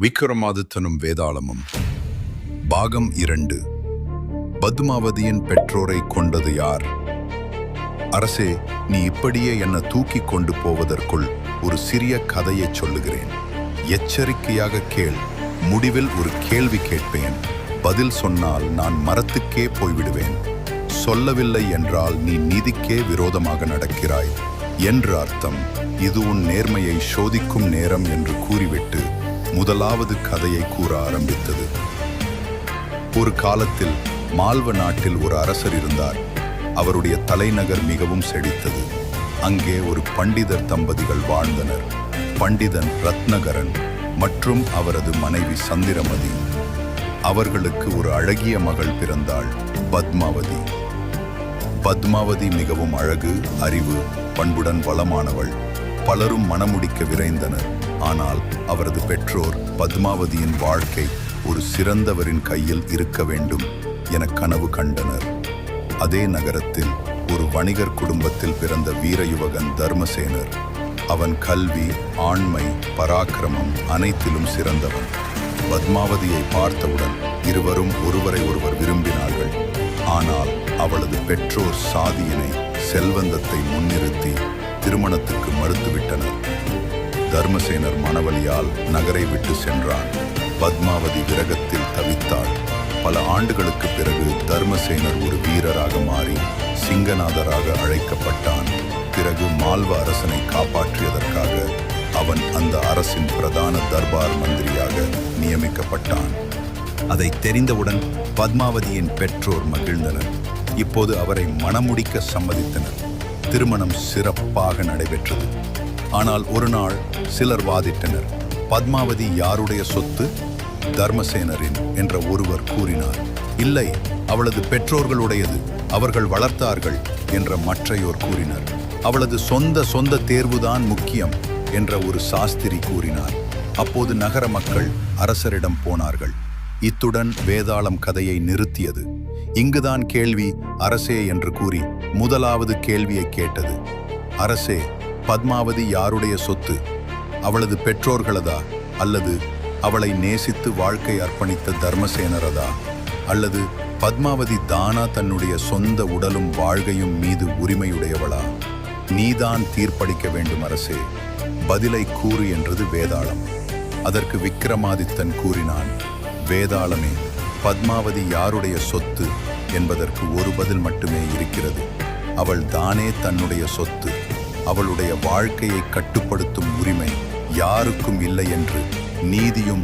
விக்ரமாதித்தனும் வேதாளமும். பாகம் இரண்டு. பத்மாவதியின் பெற்றோரை கொண்டது யார்? அரசே நீ இப்படியே என்னை தூக்கி கொண்டு போவதற்குள் ஒரு சிறிய கதையைச் சொல்லுகிறேன். எச்சரிக்கையாக கேள். முடிவில் ஒரு கேள்வி கேட்பேன். பதில் சொன்னால் நான் மரத்துக்கே போய்விடுவேன். சொல்லவில்லை என்றால் நீ நீதிக்கே விரோதமாக நடக்கிறாய். என்று அர்த்தம். இது உன் நேர்மையை சோதிக்கும் நேரம் என்று கூறிவிட்டு முதலாவது கதையை கூற ஆரம்பித்தது. ஒரு காலத்தில் மால்வ நாட்டில் ஒரு அரசர் இருந்தார். அவருடைய தலைநகர் மிகவும் செழித்தது. அங்கே ஒரு பண்டிதர் தம்பதிகள் வாழ்ந்தனர். பண்டிதன் ரத்னகரன் மற்றும் அவரது மனைவி சந்திரமதி. அவர்களுக்கு ஒரு அழகிய மகள் பிறந்தாள் பத்மாவதி. பத்மாவதி மிகவும் அழகு அறிவு பண்புடன் வளமானவள். பலரும் மணமுடிக்க விரைந்தனர். ஆனால் அவரது பெற்றோர் பத்மாவதியின் வாழ்க்கை ஒரு சிறந்தவரின் கையில் இருக்க வேண்டும் என கனவு கண்டனர். அதே நகரத்தில் ஒரு வணிகர் குடும்பத்தில் பிறந்த வீரயுவகன் தர்மசேனர். அவன் கல்வி ஆண்மை பராக்கிரமம் அனைத்திலும் சிறந்தவன். பத்மாவதியை பார்த்தவுடன் இருவரும் ஒருவரை ஒருவர் விரும்பினார்கள். ஆனால் அவளது பெற்றோர் சாதியினை செல்வந்தத்தை முன்னிறுத்தி திருமணத்துக்கு மறுத்துவிட்டனர். தர்மசேனர் மனவலியால் நகரை விட்டு சென்றான். பத்மாவதி விரகத்தில் தவித்தாள். பல ஆண்டுகளுக்கு பிறகு தர்மசேனர் ஒரு வீரராக மாறி சிங்கநாதராக அழைக்கப்பட்டான். பிறகு மால்வ அரசனை காப்பாற்றியதற்காக அவன் அந்த அரசின் பிரதான தர்பார் மந்திரியாக நியமிக்கப்பட்டான். அதை தெரிந்தவுடன் பத்மாவதியின் பெற்றோர் மகிழ்ந்தனர். இப்போது அவரை மணமுடிக்க சம்மதித்தனர். திருமணம் சிறப்பாக நடைபெற்றது. ஆனால் ஒரு நாள் சிலர் வாதிட்டனர். பத்மாவதி யாருடைய சொத்து? தர்மசேனரின் என்ற ஒருவர் கூறினார். இல்லை அவளது பெற்றோர்களுடையது. அவர்கள் வளர்த்தார்கள் என்ற மற்றையோர் கூறினர். அவளது சொந்த சொந்த தேர்வுதான் முக்கியம் என்ற ஒரு சாஸ்திரி கூறினார். அப்போது நகர மக்கள் அரசரிடம் போனார்கள். இத்துடன் வேதாளம் கதையை நிறுத்தியது. இங்குதான் கேள்வி அரசே என்று கூறி முதலாவது கேள்வியை கேட்டது. அரசே பத்மாவதி யாருடைய சொத்து? அவளது பெற்றோர்களதா? அல்லது அவளை நேசித்து வாழ்க்கை அர்ப்பணித்த தர்மசேனரதா? அல்லது பத்மாவதி தானா தன்னுடைய சொந்த உடலும் வாழ்கையும் மீது உரிமையுடையவளா? நீதான் தீர்ப்பளிக்க வேண்டும் அரசே. பதிலை கூறு என்றது வேதாளம். அதற்கு விக்கிரமாதித்தன் கூறினான் வேதாளமே பத்மாவதி யாருடைய சொத்து? என்பதற்கு ஒரு பதில் மட்டுமே இருக்கிறது. அவள் தானே தன்னுடைய சொத்து. அவளுடைய வாழ்க்கையை கட்டுப்படுத்தும் உரிமை யாருக்கும் இல்லை என்று நீதியும்